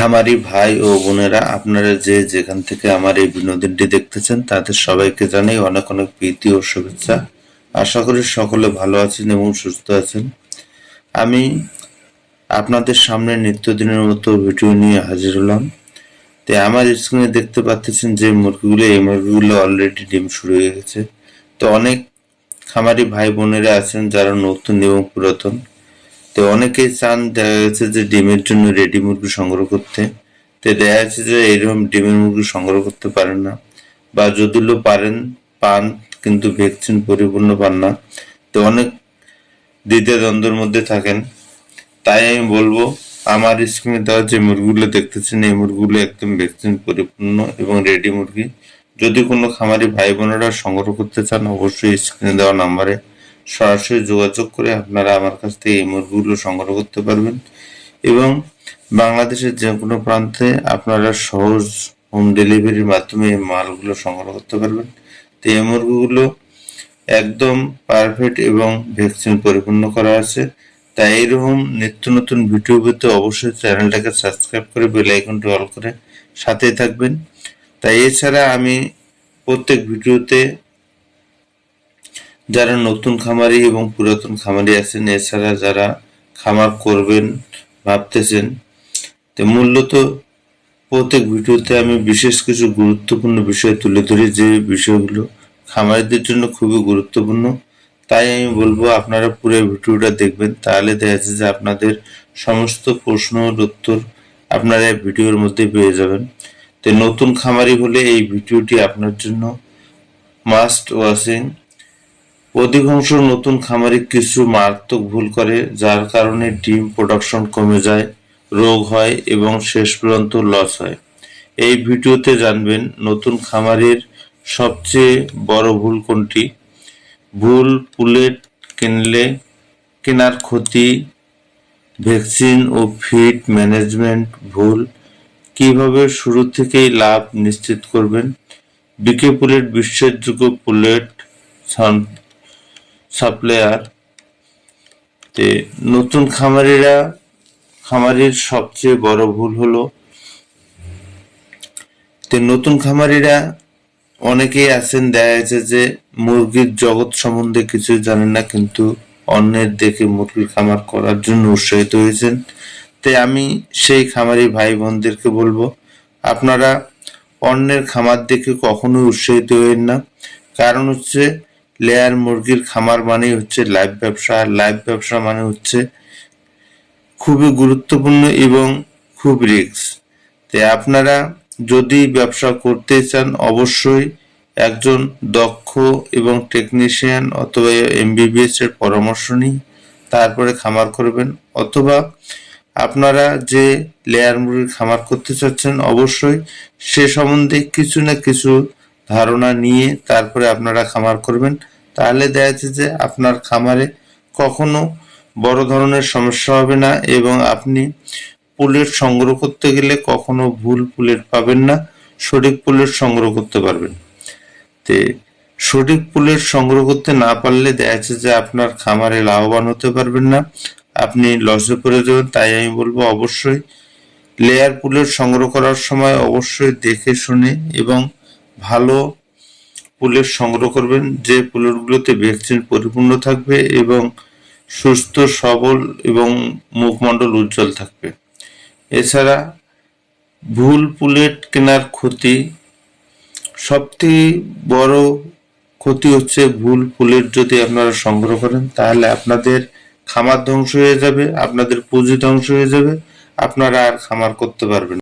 খামারি ভাই ও বোনেরা, আপনারা যে যেখান থেকে আমার এই বিনোদনটি দেখতেছেন, তাদের সবাইকে জানাই অনেক অনেক প্রীতি ও শুভেচ্ছা। আশা করি সকলে ভালো আছেন এবং সুস্থ আছেন। আমি আপনাদের সামনে নিত্যদিনের মতো ভিডিও নিয়ে হাজির হলাম। তো আমার স্ক্রিনে দেখতে পাচ্ছেন যে মুরগিগুলো, এই মুরগিগুলো অলরেডি ডিম শুরু হয়ে গেছে। তো অনেক খামারি ভাই বোনেরা আছেন যারা নতুন এবং পুরাতন। তো অনেকেই চান দেখা গেছে যে ডিমের জন্য রেডি মুরগি সংগ্রহ করতে। তো দেখা যাচ্ছে যে এরকম ডিমের মুরগি সংগ্রহ করতে পারেন না। বা যদিও পারেন, পান, কিন্তু ভ্যাকসিন পরিপূর্ণ পান না। তো অনেক দ্বিতীয় দ্বন্দ্বের মধ্যে থাকেন। তাই আমি বলব, আমার স্ক্রিনে দেওয়া যে মুরগিগুলো দেখতেছেন, এই মুরগিগুলো একদম ভ্যাকসিন পরিপূর্ণ এবং রেডি মুরগি। যদি কোনো খামারি ভাই বোনেরা সংগ্রহ করতে চান, অবশ্যই স্ক্রিনে দেওয়া নাম্বারে সরাসরি যোগাযোগ করে আপনারা আমার কাছ থেকে এই মুরগিগুলো সংগ্রহ করতে পারবেন। এবং বাংলাদেশের যে কোনো প্রান্তে আপনারা সহজ হোম ডেলিভারির মাধ্যমে এই মালগুলো সংগ্রহ করতে পারবেন। তো এই মুরগিগুলো একদম পারফেক্ট এবং ভ্যাকসিন পরিপূর্ণ করা আছে। তাই এরকম নিত্য নতুন ভিডিও পেতে অবশ্যই চ্যানেলটাকে সাবস্ক্রাইব করে বেল আইকনটি অল করে সাথেই থাকবেন। তাই এছাড়া আমি প্রত্যেক ভিডিওতে যারা নতুন খামারি এবং পুরাতন খামারি আছেন, এছাড়া যারা খামার করবেন, ভাবতেছেন, তো মূলত প্রত্যেক ভিডিওতে আমি বিশেষ কিছু গুরুত্বপূর্ণ বিষয় তুলে ধরি, যে বিষয়গুলো খামারিদের জন্য খুবই গুরুত্বপূর্ণ। তাই আমি বলব, আপনারা পুরো ভিডিওটা দেখবেন, তাহলে দেখা যাচ্ছে যে আপনাদের সমস্ত প্রশ্নের উত্তর আপনারা ভিডিওর মধ্যে পেয়ে যাবেন। তো নতুন খামারি হলে এই ভিডিওটি আপনার জন্য মাস্ট ওয়াচিং অধিকাংশ নতুন খামারি কিছু মারাত্মক ভুল করে, যার কারণে ডিম প্রোডাকশন কমে যায়, রোগ হয় এবং শেষ পর্যন্ত লস হয়। এই ভিডিওতে জানবেন নতুন খামারের সবচেয়ে বড় ভুল কোনটি। ভুল পুলেট কিনলে কেনার ক্ষতি, ভ্যাকসিন ও ফিড ম্যানেজমেন্ট ভুল, কীভাবে শুরু থেকেই লাভ নিশ্চিত করবেন। বিকে পুলেট বিশ্বাসযোগ্য পুলেট সাপ্লায়ার তে নতুন খামারিরা, খামারির সবচেয়ে বড় ভুল হলো তে নতুন খামারিরা অনেকেই আছেন, দেখা যাচ্ছে যে মুরগির জগৎ সম্বন্ধে কিছু জানেন না, কিন্তু অন্যের দেখে মুরগির খামার করার জন্য উৎসাহিত হয়েছেন। তাই আমি সেই খামারি ভাই বোনদেরকে বলব, আপনারা অন্যের খামার দেখে কখনোই উৎসাহিত হবেন না। কারণ হচ্ছে লেয়ার মুরগির খামার মানে হচ্ছে লাইভ ব্যবসা। লাইভ ব্যবসা মানে হচ্ছে খুবই গুরুত্বপূর্ণ এবং খুব রিস্ক তাই আপনারা যদি ব্যবসা করতে চান, অবশ্যই একজন দক্ষ এবং টেকনিশিয়ান অথবা এমবিবিএস এর পরামর্শ নিই তারপরে খামার করবেন। অথবা আপনারা যে লেয়ার মুরগির খামার করতে চাচ্ছেন, অবশ্যই সে সম্বন্ধে কিছু না কিছু ধারণা নিয়ে তারপরে আপনারা খামার করবেন। তাহলে দেখা যাচ্ছে যে আপনার খামারে কখনো বড় ধরনের সমস্যা হবে না এবং আপনি পুলেট সংগ্রহ করতে গেলে কখনো ভুল পুলেট পাবেন না, সঠিক পুলেট সংগ্রহ করতে পারবেন। তে সঠিক পুলেট সংগ্রহ করতে না পারলে দেখা যাচ্ছে যে আপনার খামারে লাভবান হতে পারবেন না, আপনি লসে পড়ে যাবেন। তাই আমি বলব অবশ্যই লেয়ার পুলেট সংগ্রহ করার সময় অবশ্যই দেখে শুনে এবং ভালো পুলেট সংগ্রহ করবেন যে পুলেটগুলোতে ভ্যাকসিন পরিপূর্ণ থাকবে এবং সুস্থ, সবল এবং মুখমণ্ডল উজ্জ্বল থাকবে এছাড়া ভুল পুলেট কেনার ক্ষতি, সবথেকে বড় ক্ষতি হচ্ছে ভুল পুলেট যদি আপনারা সংগ্রহ করেন, তাহলে আপনাদের খামার ধ্বংস হয়ে যাবে, আপনাদের পুঁজি ধ্বংস হয়ে যাবে, আপনারা আর খামার করতে পারবেন।